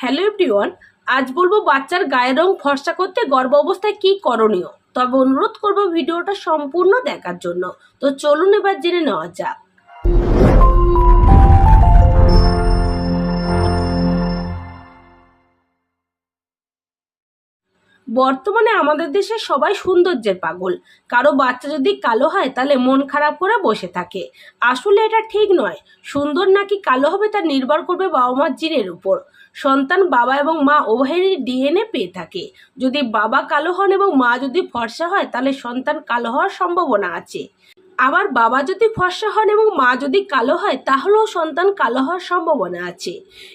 Hello everyone, আজ বলব বাচ্চার গায়ের রং ফর্সা করতে গর্ভ অবস্থায় কি করণীয়? তবে অনুরোধ করব ভিডিওটা সম্পূর্ণ দেখার জন্য। তো চলুন এবার জেনে নেওয়া যাক। বর্তমানে আমাদের দেশে সবাই সৌন্দর্যের পাগল। কারও বাচ্চা যদি কালো হয়, তাহলে মন খারাপ করে বসে থাকে। আসলে এটা ঠিক নয়। সুন্দর নাকি কালো হবে, তা নির্ভর করবে বাবা মার জিনের উপর। সন্তান বাবা এবং মা উভয়েরই ডিএনএ পেয়ে থাকে। যদি বাবা কালো হন এবং মা যদি ফর্সা হয়, তাহলে সন্তান কালো হওয়ার সম্ভাবনা আছে। আবার বাবা যদি ফর্সা হন এবং মা যদি কালো হয়, তাহলেও সন্তান কালো হওয়ার সম্ভাবনা আছে।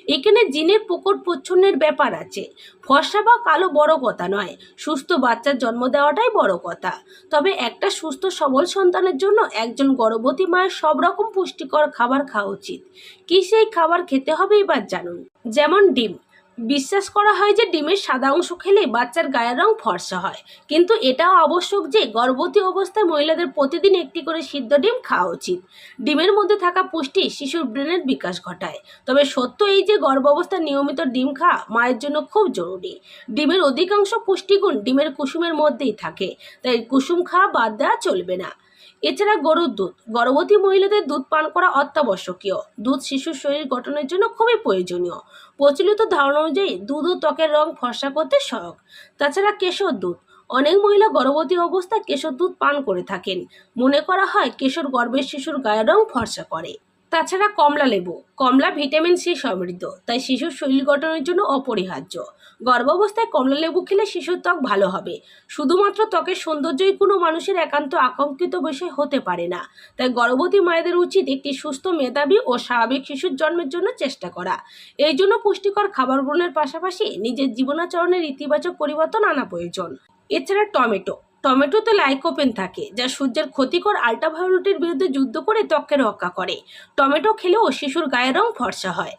এখানে জিনের প্রকট প্রচ্ছন্নের ব্যাপার আছে। ফর্সা বা কালো বড় কথা নয়। সুস্থ বাচ্চার জন্ম দেওয়াটাই বড় কথা। তবে একটা সুস্থ, সবল সন্তানের জন্য একজন গর্ভবতী মায়ের সব রকম পুষ্টিকর খাবার খাওয়া উচিত। কি সেই খাবার খেতে হবে এবার জানুন। যেমন ডিম। বিশ্বাস করা হয় যে ডিমের সাদা অংশ খেলে বাচ্চার গায়ের রং ফর্সা হয়। কিন্তু এটাও আবশ্যক যে গর্ভবতী অবস্থায় মহিলাদের প্রতিদিন একটি করে সিদ্ধ ডিম খাওয়া উচিত। ডিমের মধ্যে থাকা পুষ্টি শিশুর ব্রেনের বিকাশ ঘটায়। তবে সত্য এই যে গর্ভ অবস্থায় নিয়মিত ডিম খাওয়া মায়ের জন্য খুব জরুরি। ডিমের অধিকাংশ পুষ্টিগুণ ডিমের কুসুমের মধ্যেই থাকে। তাই কুসুম খাওয়া বাদ দেওয়া চলবে না। এছাড়া গরুর দুধ। গর্ভবতী মহিলাদের দুধ পান করা অত্যাবশ্যকীয়। দুধ শিশুর শরীর গঠনের জন্য খুবই প্রয়োজনীয়। প্রচলিত ধারণা অনুযায়ী দুধ ও ত্বকের রং ফর্সা করতে সহায়ক তাছাড়া কেশর দুধ। অনেক মহিলা গর্ভবতী অবস্থায় কেশর দুধ পান করে থাকেন। মনে করা হয় কেশর গর্ভের শিশুর গায়ের রং ফর্সা করে। তাছাড়া কমলা লেবু। কমলা ভিটামিন সি সমৃদ্ধ, তাই শিশুর শরীর গঠনের জন্য অপরিহার্য। গর্ভাবস্থায় কমলা লেবু খেলে শিশুর ত্বক ভালো হবে। শুধুমাত্র ত্বকের সৌন্দর্যই কোনো মানুষের একান্ত আকাঙ্ক্ষিত বিষয় হতে পারে না। তাই গর্ভবতী মায়েদের উচিত একটি সুস্থ মেধাবী ও স্বাভাবিক শিশুর জন্মের জন্য চেষ্টা করা। এই জন্য পুষ্টিকর খাবার গ্রহণের পাশাপাশি নিজের জীবনাচরণের ইতিবাচক পরিবর্তন আনা প্রয়োজন। এছাড়া টমেটো। টমেটোতে লাইকোপেন থাকে, যা সূর্যের ক্ষতিকর আল্ট্রাভায়োলেটের বিরুদ্ধে যুদ্ধ করে ত্বককে রক্ষা করে। টমেটো খেলেও শিশুর গায়ের রং ফর্সা হয়।